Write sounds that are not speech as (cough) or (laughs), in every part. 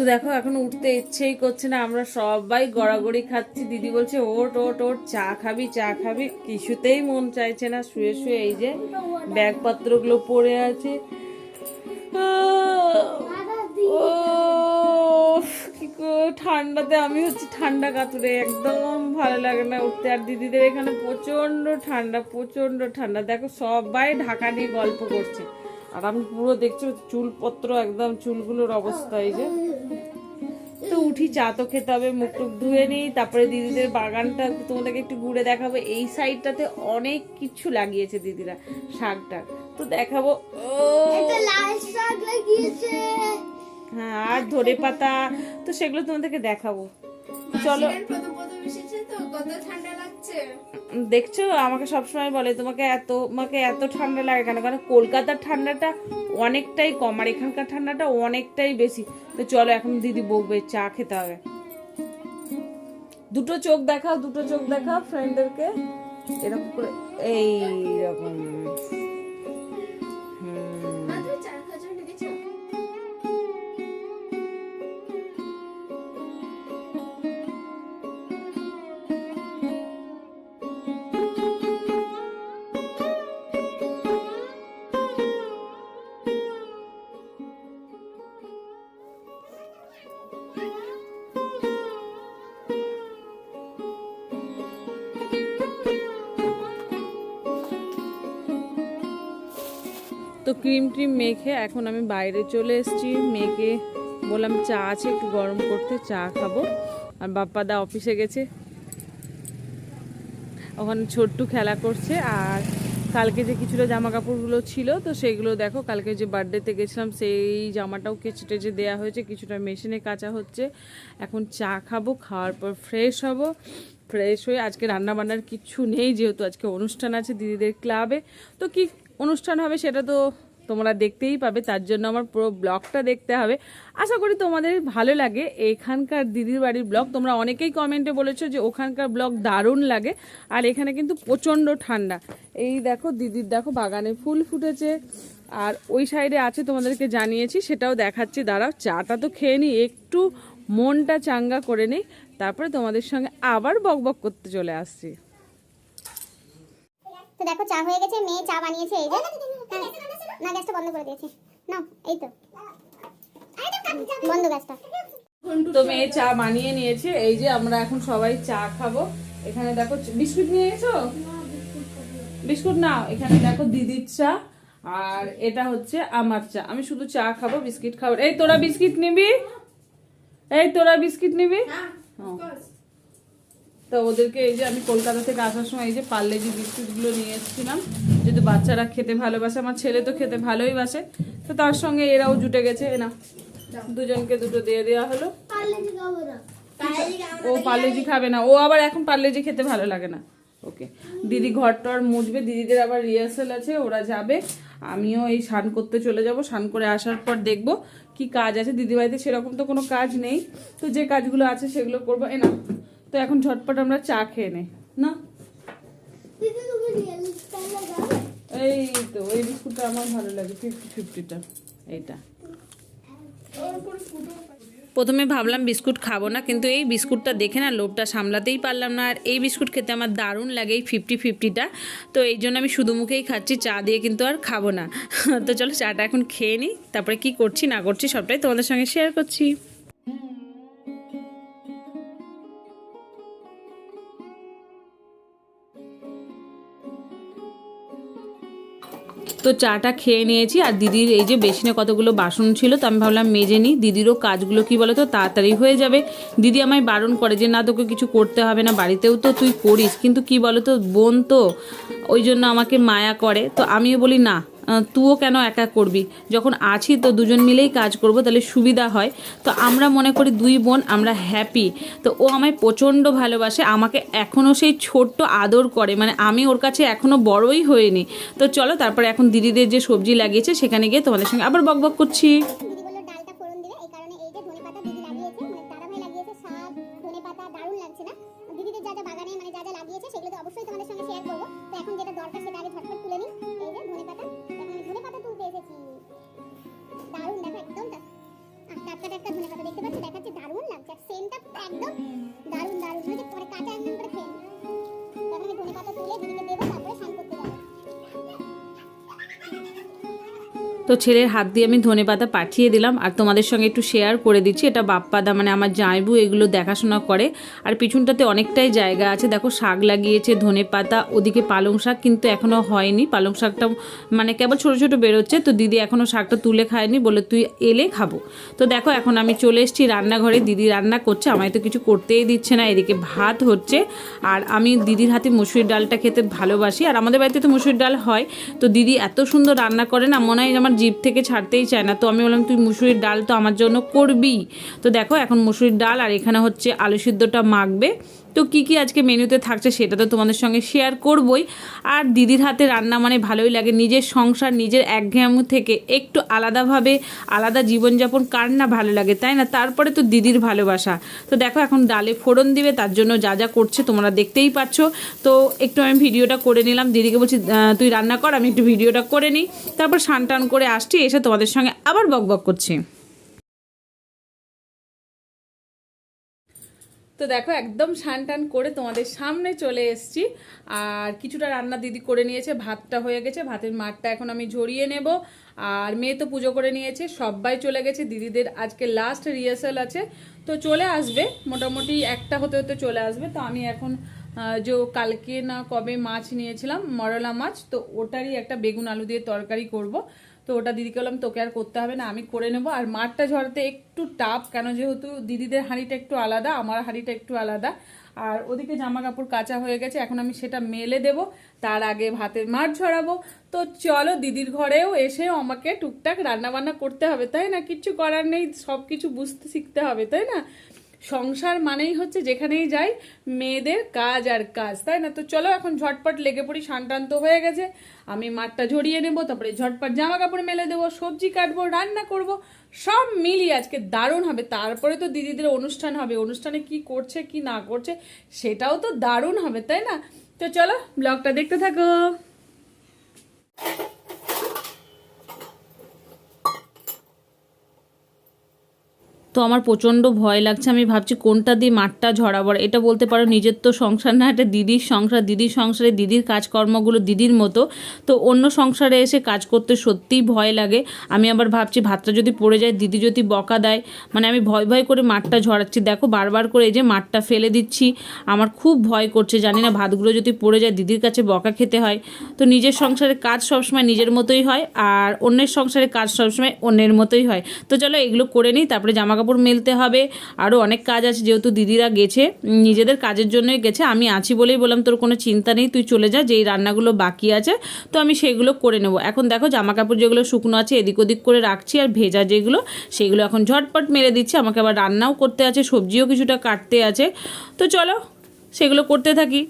তো দেখো, এখন উঠতে ইচ্ছেই করছে না। আমরা সবাই গড়াগড়ি খাচ্ছি। দিদি বলছে, ওট ওট ওট, চা খাবি চা খাবি। কিছুতেই মন চাইছে না। শুয়ে শুয়ে এই যে ব্যাগপত্রগুলো পড়ে আছে। ঠান্ডাতে আমি হচ্ছে ঠান্ডা কাতুরে। একদম ভালো লাগে না উঠতে। আর দিদিদের এখানে প্রচণ্ড ঠান্ডা প্রচণ্ড ঠান্ডা। দেখো, সবাই ঢাকা নিয়ে গল্প করছে। আর আমি পুরো দেখছি, চুলপত্র একদম, চুলগুলোর অবস্থা এই যে। তো উঠি চা তো খেতে হবে মুখ টুক ধুয়ে নিই তারপরে দিদিদের বাগানটা তোমাদেরকে একটু ঘুরে দেখাবো। এই সাইডটাতে অনেক কিছু লাগিয়েছে দিদিরা শাকটা। তো দেখাবো ও! শাক লাগিয়েছে। হ্যাঁ আর ধরে পাতা তো সেগুলো তোমাদেরকে দেখাবো। চলো। প্রথম প্রথম এসেছে তো কত ঠান্ডা দেখছ, আমাকে সবসময় বলে, তোমাকে এত তোমাকে এত ঠান্ডা লাগে কেন? কারণ কলকাতার ঠান্ডাটা অনেকটাই কম, আর এখানকার ঠান্ডাটা অনেকটাই বেশি। তো চলো, এখন দিদি বকবে চা খেতে হবে। দুটো চোখ দেখাও, দুটো চোখ দেখাও ফ্রেন্ডদেরকে এরকম করে, এই তো ক্রিম ট্রিম মেখে এখন আমি বাইরে চলে এসেছি। মেখে বললাম, চা আছে, একটু গরম করতে চা খাব। আর বাপ্পা দা অফিসে গেছে। ওখানে ছোট্টু খেলা করছে আর কালকে যে কিছুটা জামা কাপড়গুলো ছিল, তো সেগুলো দেখো, কালকে যে বার্থডেতে গেছিলাম, সেই জামাটাও কেচে টেচে দেওয়া হয়েছে, কিছুটা মেশিনে কাচা হচ্ছে। এখন চা খাব, খাওয়ার পর ফ্রেশ হব। ফ্রেশ হয়ে আজকে রান্না বান্নার কিছু নেই, যেহেতু আজকে অনুষ্ঠান আছে দিদিদের ক্লাবে তো কি অনুষ্ঠান হবে, সেটা তো তোমরা দেখতেই পাবে। তার জন্য আমার পুরো ব্লগটা দেখতে হবে। আশা করি তোমাদের ভালো লাগে। এখানকার দিদির বাড়ির ব্লগ, তোমরা অনেকেই কমেন্টে বলেছ যে ওখানকার ব্লগ দারুণ লাগে, আর এখানে কিন্তু প্রচণ্ড ঠান্ডা। এই দেখো দিদির, দেখো বাগানে ফুল ফুটেছে, আর ওই সাইডে আছে, তোমাদেরকে জানিয়েছি, সেটাও দেখাচ্ছি। দাঁড়াও, চাটা তো খেয়ে নিই, একটু মনটা চাঙ্গা করে নিই, তারপরে তোমাদের সঙ্গে আবার বকবক করতে চলে আসছি। তো দেখো চা হয়ে গেছে মেয়ে চা বানিয়েছে এই যে। হ্যাঁ, না গ্যাসটা বন্ধ করে দিয়েছি। না এই তো। বন্ধ গ্যাসটা। তো মেয়ে চা বানিয়ে নিয়েছে এই যে আমরা এখন সবাই চা খাব। এখানে দেখো বিস্কুট নিয়ে এসো বিস্কুট নাও এখানে দেখো দিদির চা আর এটা হচ্ছে আমার চা। আমি শুধু চা খাব বিস্কিট খাব। এই তোরা বিস্কিট নিবি? এই তোরা বিস্কিট নিবি? ও। তো ওদেরকে এই যে আমি কলকাতা থেকে আসার সময় এই যে পার্লেজি বিস্কুটগুলো নিয়ে এসেছিলাম যেহেতু বাচ্চারা খেতে ভালোবাসে আমার ছেলে তো খেতে ভালোই বাসে তো তার সঙ্গে এরাও জুটে গেছে না দুজনকে দুটো দিয়ে দেওয়া হলো। ও পার্লেজি খাবে না ও আবার এখন পার্লেজি খেতে ভালো লাগে না। ওকে দিদি ঘর টর মুছবে দিদিদের আবার রিহার্সাল আছে ওরা যাবে আমিও এই স্নান করতে চলে যাব স্নান করে আসার পর দেখব কি কাজ আছে দিদি বাড়িতে সেরকম তো কোনো কাজ নেই তো যে কাজগুলো আছে সেগুলো করব এ না তো এখন ঝটপট আমরা চা খেয়ে নেই না? এই তো এই বিস্কুটটা আমার ভালো লাগে ফিফটি ফিফটিটা এইটা। প্রথমে ভাবলাম বিস্কুট খাব না কিন্তু এই বিস্কুটটা দেখে না লোভটা সামলাতেই পারলাম না আর এই বিস্কুট খেতে আমার দারুণ লাগে এই ফিফটি ফিফটিটা তো এই জন্য আমি শুধু মুখেই খাচ্ছি চা দিয়ে কিন্তু আর খাব না। (laughs) তো চলো চাটা এখন খেয়ে নিই তারপরে কি করছি না করছি সবটাই তোমাদের সঙ্গে শেয়ার করছি। তো চাটা খেয়ে নিয়েছি, আর দিদির এই যে বেসিনে কতগুলো বাসন ছিল, তো আমি ভাবলাম মেজে নিই। দিদিরও কাজগুলো কি বলো তো তাড়াতাড়ি হয়ে যাবে। দিদি আমায় বারণ করে যে, না তোকে কিছু করতে হবে না, বাড়িতেও তো তুই করিস। কিন্তু কি বলো তো বোন তো ওই জন্য আমাকে মায়া করে। তো আমিও বলি, না তুইও কেন একা করবি? যখন আছি তো দুজন মিলেই কাজ করব, তাহলে সুবিধা হয়। তো আমরা মনে করি দুই বোন, আমরা হ্যাপি তো ও আমায় প্রচণ্ড ভালোবাসে, আমাকে এখনও সেই ছোট্ট আদর করে। মানে আমি ওর কাছে এখনও বড়ই হইনি। তো চলো, তারপরে এখন দিদিদের যে সবজি লাগিয়েছে, সেখানে গিয়ে তোমাদের সঙ্গে আবার করছি। পাতা দিদি লাগিয়েছে মানে যা যা বাগানে মানে যা যা লাগিয়েছে, সেগুলো তো অবশ্যই তোমাদের সঙ্গে শেয়ার করব। তো এখন যেটা দরকার, সেটা আগে তুলে নিই। একদম তো ছেলের হাত দিয়ে আমি ধনে পাতা পাঠিয়ে দিলাম আর তোমাদের সঙ্গে একটু শেয়ার করে দিচ্ছি। এটা বাপ্পাদা মানে আমার জায়বু এগুলো দেখাশোনা করে। আর পিছনটাতে অনেকটাই জায়গা আছে। দেখো শাক লাগিয়েছে ধনে পাতা ওদিকে পালং শাক কিন্তু এখনও হয়নি। পালং শাকটা মানে কেবল ছোটো ছোটো বেরোচ্ছে। তো দিদি এখনও শাকটা তুলে খায়নি বলে তুই এলে খাব। তো দেখো এখন আমি চলে এসেছি রান্নাঘরে। দিদি রান্না করছে, আমায় তো কিছু করতেই দিচ্ছে না। এদিকে ভাত হচ্ছে আর আমি দিদির হাতে মুসুরির ডালটা খেতে ভালোবাসি। আর আমাদের বাড়িতে তো মুসুরির ডাল হয়। তো দিদি এত সুন্দর রান্না করে না, মনে হয় আমার জিভ থেকে ছাড়তেই চায় না। তো আমি বললাম, তুই মুসুরির ডাল তো আমার জন্য করবি। তো দেখো, এখন মুসুরির ডাল আর এখানে হচ্ছে আলু সিদ্ধটা মাখবে। তো কি কি আজকে মেনুতে থাকছে সেটা তো তোমাদের সঙ্গে শেয়ার করবই। আর দিদির হাতে রান্না মানে ভালোই লাগে। নিজের সংসার, নিজের একঘেয়ামু থেকে একটু আলাদাভাবে আলাদা জীবনযাপন কার না ভালো লাগে, তাই না? তারপরে তো দিদির ভালোবাসা। তো দেখো এখন ডালে ফোড়ন দিবে, তার জন্য যা যা করছে তোমরা দেখতেই পাচ্ছ। তো একটু আমি ভিডিওটা করে নিলাম। দিদিকে বলছি তুই রান্না কর, আমি একটু ভিডিওটা করে নিই। তারপর সান টান করে আসছি, এসে তোমাদের সঙ্গে আবার বক বক করছি। তো দেখো, একদম সান টান করে তোমাদের সামনে চলে এসেছি। আর কিছুটা রান্না দিদি করে নিয়েছে, ভাতটা হয়ে গেছে, ভাতের মাঠটা এখন আমি ঝরিয়ে নেব। আর মেয়ে তো পুজো করে নিয়েছে সবাই চলে গেছে, দিদিদের আজকে লাস্ট রিহার্সাল আছে। তো চলে আসবে, মোটামুটি একটা হতে হতে চলে আসবে। তো আমি এখন যে কালকে না কবে মাছ নিয়েছিলাম, মরলা মাছ, তো ওটারই একটা বেগুন আলু দিয়ে তরকারি করব। তো ওটা দিদিকে বললাম, তোকে আর করতে হবে না, আমি করে নেব। আর মাঠটা ঝরাতে একটু টাফ, কেন যেহেতু দিদিদের হাঁড়িটা একটু আলাদা, আমার হাঁড়িটা একটু আলাদা। আর ওদিকে জামা কাপড় কাঁচা হয়ে গেছে, এখন আমি সেটা মেলে দেব, তার আগে ভাতের মাঠ ঝরাবো। তো চলো, দিদির ঘরেও এসেও আমাকে টুকটাক রান্না বান্না করতে হবে, তাই না? কিচ্ছু করার নেই সব কিছু বুঝতে শিখতে হবে, তাই না? সংসার মানেই হচ্ছে যেখানেই যাই, মেয়েদের কাজ আর কাজ, তাই না? তো চলো এখন ঝটপট লেগে পড়ি শান্তান্ত হয়ে গেছে। আমি মাঠটা ঝরিয়ে নেব, তারপরে ঝটপট জামা কাপড় মেলে দেবো, সবজি কাটবো, রান্না করব, সব মিলিয়ে আজকে দারুণ হবে। তারপরে তো দিদিদের অনুষ্ঠান হবে, অনুষ্ঠানে কি করছে, কি না করছে, সেটাও তো দারুণ হবে, তাই না? তো চলো, ব্লগটা দেখতে থাকো। তো আমার প্রচণ্ড ভয় লাগছে। আমি ভাবছি কোনটা দিয়ে মাঠটা ঝরাবার এটা বলতে পারো নিজের তো সংসার না, এটা দিদির সংসার। দিদির সংসারে দিদির কাজকর্মগুলো দিদির মতো। তো অন্য সংসারে এসে কাজ করতে সত্যিই ভয় লাগে। আমি আবার ভাবছি ভাতটা যদি পড়ে যায়, দিদি যদি বকা দেয় মানে আমি ভয় ভয় করে মাঠটা ঝরাচ্ছি। দেখো বারবার করে এই যে মাঠটা ফেলে দিচ্ছি, আমার খুব ভয় করছে। জানি না ভাতগুলো যদি পড়ে যায়, দিদির কাছে বকা খেতে হয়। তো নিজের সংসারে কাজ সবসময় নিজের মতোই হয়, আর অন্যের সংসারে কাজ সবসময় অন্যের মতোই হয়। তো চলো এগুলো করে নিই, তারপরে জামা কাপড় মেলতে হবে। আরও অনেক কাজ আছে, যেহেতু দিদিরা গেছে নিজেদের কাজের জন্যই গেছে। আমি আছি বলেই বললাম, তোর কোনো চিন্তা নেই, তুই চলে যা, যেই রান্নাগুলো বাকি আছে, তো আমি সেগুলো করে নেব। এখন দেখো জামা কাপড় যেগুলো শুকনো আছে, এদিক ওদিক করে রাখছি, আর ভেজা যেগুলো, সেগুলো এখন ঝটপট মেরে দিচ্ছি। আমাকে আবার রান্নাও করতে আছে, সবজিও কিছুটা কাটতে আছে। তো চলো, সেগুলো করতে থাকি।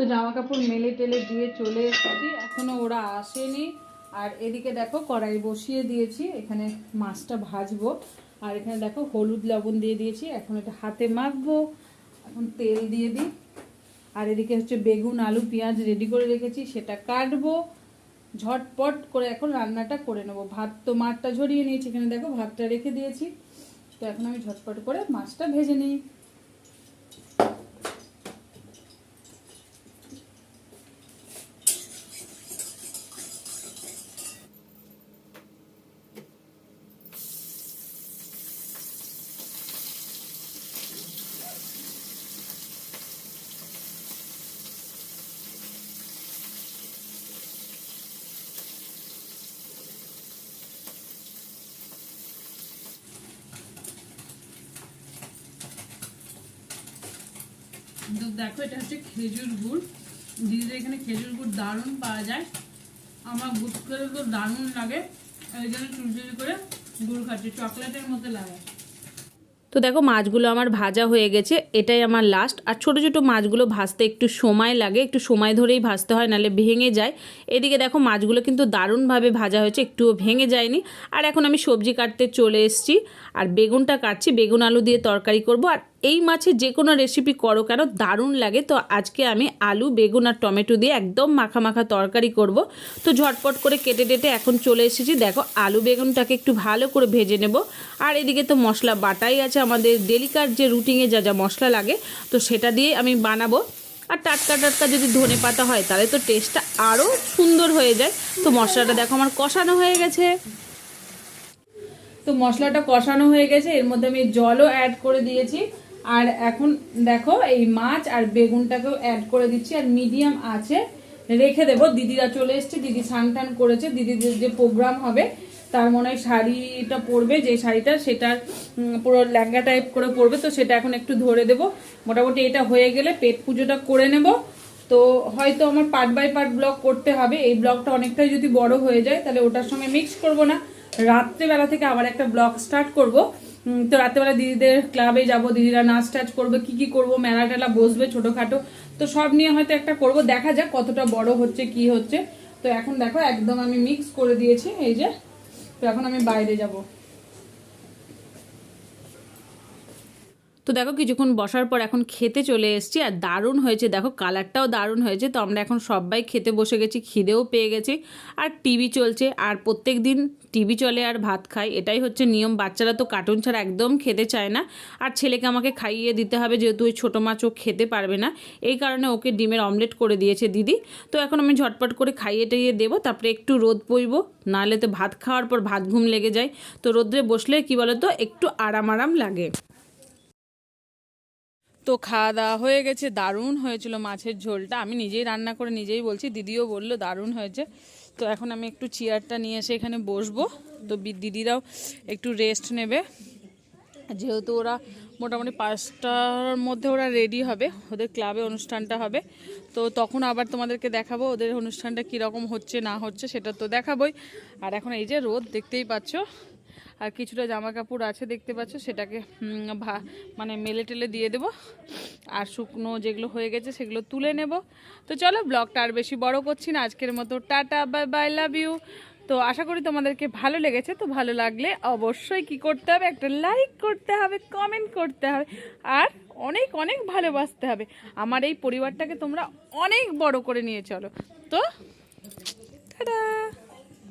তো জামা কাপড় মেলে টেলে দিয়ে চলে এসেছি। এখনও ওরা আসেনি। আর এদিকে দেখো কড়াই বসিয়ে দিয়েছি। এখানে মাছটা ভাজবো। আর এখানে দেখো হলুদ লবণ দিয়ে দিয়েছি। এখন এটা হাতে মাখবো। এখন তেল দিয়ে দিই। আর এদিকে হচ্ছে বেগুন, আলু, পেঁয়াজ রেডি করে রেখেছি। সেটা কাটবো। ঝটপট করে এখন রান্নাটা করে নেব। ভাত তো মাঠটা ঝরিয়ে নিয়েছি। এখানে দেখো ভাতটা রেখে দিয়েছি। তো এখন আমি ঝটপট করে মাছটা ভেজে নিই। দেখো, এটা হচ্ছে খেজুর গুড়। দিদিদের এখানে খেজুর গুড় দারুণ পাওয়া যায়। আমার গুড় খেলে তো দারুণ লাগে ওই জন্য চুলচুলি করে গুড় খাচ্ছি, চকলেটের মতো লাগে। তো দেখো, মাছগুলো আমার ভাজা হয়ে গেছে, এটাই আমার লাস্ট আর ছোট ছোট মাছগুলো ভাজতে একটু সময় লাগে, একটু সময় ধরেই ভাজতে হয়, নাহলে ভেঙে যায়। এদিকে দেখো, মাছগুলো কিন্তু দারুণভাবে ভাজা হয়েছে, একটুও ভেঙে যায়নি। আর এখন আমি সবজি কাটতে চলে এসেছি, আর বেগুনটা কাটছি, বেগুন আলু দিয়ে তরকারি করব, আর এই মাছের যে কোনো রেসিপি করো কেন? দারুণ লাগে। তো আজকে আমি আলু, বেগুন আর টমেটো দিয়ে একদম মাখা মাখা তরকারি করব। তো ঝটপট করে কেটে টেটে এখন চলে এসেছি। দেখো, আলু বেগুনটাকে একটু ভালো করে ভেজে নেব। আর এদিকে তো মশলা বাটাই আছে আমাদের। ডেলিকার যে রুটিনে যা যা মশলা লাগে, তো সেটা দিয়ে আমি বানাবো। আর টাটকা টাটকা যদি ধনে পাতা হয়, তাহলে তো টেস্টটা আরও সুন্দর হয়ে যায়। তো মশলাটা দেখো, আমার কষানো হয়ে গেছে। তো মশলাটা কষানো হয়ে গেছে। এর মধ্যে আমি জলও অ্যাড করে দিয়েছি। আর এখন দেখো, এই মাছ আর বেগুনটাকেও অ্যাড করে দিচ্ছি, আর মিডিয়াম আছে, রেখে দেবো। দিদিরা চলে এসছে, দিদি স্নান করেছে, দিদিদের যে প্রোগ্রাম হবে, তার মনে হয় শাড়িটা পরবে, যে শাড়িটা সেটার পুরো ল্যাঙ্গা টাইপ করে পরবে, তো সেটা এখন একটু ধরে দেবো। মোটামুটি এটা হয়ে গেলে পেট পুজোটা করে নেব। তো হয়তো আমার পার্ট বাই পার্ট ব্লগ করতে হবে। এই ব্লগটা অনেকটাই যদি বড় হয়ে যায়, তাহলে ওটার সঙ্গে মিক্স করব না। রাত্রেবেলা থেকে আবার একটা ব্লগ স্টার্ট করব। তো রাত্রেবেলা দিদিদের ক্লাবে যাব, দিদিরা নাচ টাচ করবে, কি কি করব, মেলা টেলা বসবে ছোটোখাটো। তো সব নিয়ে হয়তো একটা করব, দেখা যাক কতটা বড় হচ্ছে, কি হচ্ছে। তো এখন দেখো, একদম আমি মিক্স করে দিয়েছি, এই যে। তো এখন আমি বাইরে যাব। তো দেখো কিছুক্ষণ বসার পর এখন খেতে চলে এসেছি আর দারুণ হয়েছে। দেখো কালারটাও দারুণ হয়েছে। তো আমরা এখন সবাই খেতে বসে গেছি, খিদেও পেয়ে গেছি। আর টিভি চলছে আর প্রত্যেক দিন টিভি চলে আর ভাত খাই। এটাই হচ্ছে নিয়ম। বাচ্চারা তো কার্টুন ছাড়া একদম খেতে চায় না। আর ছেলেকে আমাকে খাইয়ে দিতে হবে যেহেতু ওই ছোটো মাছ ও খেতে পারবে না। এই কারণে ওকে ডিমের অমলেট করে দিয়েছে দিদি। তো এখন আমি ঝটপট করে খাইয়ে টাইয়ে দেবো। তারপরে একটু রোদ পইব নাহলে তো ভাত খাওয়ার পর ভাত ঘুম লেগে যায়। তো রোদ্রে বসলে কি বলো তো একটু আরাম আরাম লাগে। তো খাওয়া দাওয়া হয়ে গেছে, দারুণ হয়েছিল মাছের ঝোলটা। আমি নিজেই রান্না করে নিজেই বলছি, দিদিও বলল দারুণ হয়েছে। তো এখন আমি একটু চেয়ারটা নিয়ে এসে এখানে বসবো। তো দিদিরাও একটু রেস্ট নেবে। যেহেতু ওরা মোটামুটি পাঁচটার মধ্যে ওরা রেডি হবে, ওদের ক্লাবে অনুষ্ঠানটা হবে। তো তখন আবার তোমাদেরকে দেখাবো ওদের অনুষ্ঠানটা কীরকম হচ্ছে, না হচ্ছে, সেটা তো দেখাবোই। আর এখন এই যে রোদ দেখতেই পাচ্ছ আর কিছুটা জামা কাপড় আছে, দেখতে পাচ্ছ, সেটাকে মানে মেলে টেলে দিয়ে দেবো। আর শুকনো যেগুলো হয়ে গেছে, সেগুলো তুলে নেব। তো চলো, ব্লগটা আর বেশি বড় করছি না। আজকের মতো tata bye bye love you. তো আশা করি তোমাদেরকে ভালো লেগেছে। তো ভালো লাগলে অবশ্যই কি করতে হবে? একটা লাইক করতে হবে, কমেন্ট করতে হবে, আর অনেক অনেক ভালোবাসতে হবে। আমার এই পরিবারটাকে তোমরা অনেক বড় করে নিয়ে চলো। তো, টাটা!